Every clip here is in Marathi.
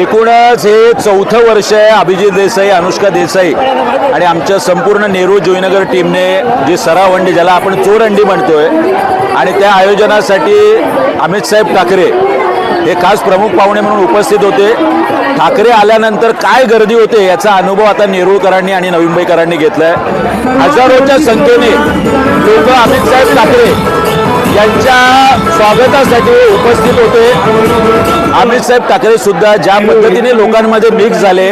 एकूणच हे चौथं वर्ष आहे अभिजित देसाई अनुष्का देसाई. आणि आमच्या संपूर्ण नेहरू जोईनगर टीमने जी सरावंडी ज्याला आपण चोर अंडी म्हणतोय आणि त्या आयोजनासाठी अमित साहेब ठाकरे हे खास प्रमुख पाहुणे म्हणून उपस्थित होते. ठाकरे आल्यानंतर काय गर्दी होते याचा अनुभव आता नेरुळकरांनी आणि नवी मुंबईकरांनी घेतलाय. हजारोच्या संख्येने लोक अमित साहेब ठाकरे यांच्या स्वागतासाठी उपस्थित होते. अमित साहेब ठाकरे सुद्धा ज्या पद्धतीने लोकांमध्ये मिक्स झाले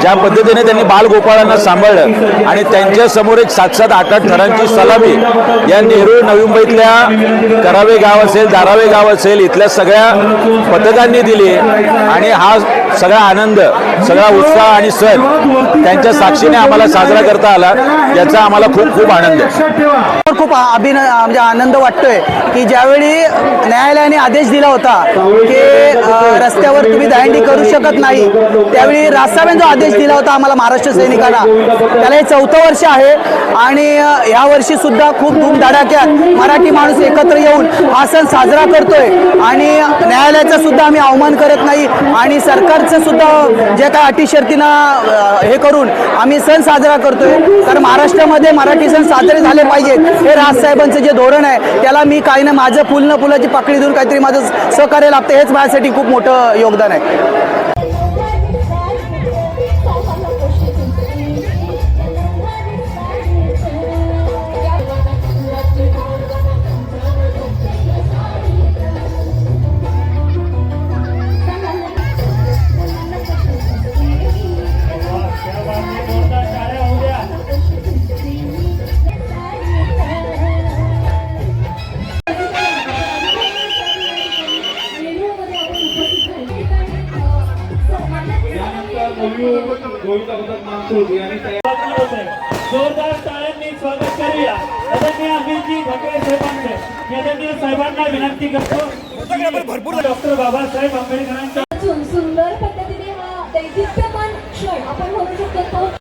ज्या पद्धतीने त्यांनी बालगोपाळांना सांभाळलं आणि त्यांच्यासमोर एक सात सात आठ आठ थरांची सलामी या नेहरू नवी मुंबईतल्या करावे गाव असेल दारावे गाव असेल इथल्या सगळ्या पथकांनी दिली. आणि हा सगळा आनंद सगळा उत्साह आणि सण त्यांच्या साक्षीने आम्हाला साजरा करता आला. याचा आम्हाला खूप खूप आनंद आहे. खूप अभिन म्हणजे आनंद वाटतोय की ज्यावेळी न्यायालयाने आदेश दिला होता की रस्त्यावर तुम्ही दहंडी करू शकत नाही त्यावेळी राजसाहेबांनी जो आदेश दिला होता आम्हाला महाराष्ट्र सैनिकांना त्याला हे चौथं वर्ष आहे आणि या वर्षी सुद्धा खूप धूमधडाक्यात मराठी माणूस एकत्र येऊन हा सण साजरा करतोय. आणि न्यायालयाचा सुद्धा आम्ही अवमान करत नाही आणि सरकार सुद्धा जे काय अटी शर्तीनं हे करून आम्ही सण साजरा करतोय. तर महाराष्ट्रामध्ये मराठी सण साजरे झाले पाहिजेत. हे राजसाहेबांचं जे धोरण आहे त्याला मी काही ना माझं फुल न फुलाची पाकळी देऊन काहीतरी माझं सहकार्य लागतं हेच माझ्यासाठी खूप मोठं योगदान आहे. जोरदार टाळ्यांनी स्वागत करूया. आदरणीय अमितजी ठाकरे साहेबांचे. मी आदरणीय साहेबांना विनंती करतो डॉक्टर बाबासाहेब आंबेडकरांच्या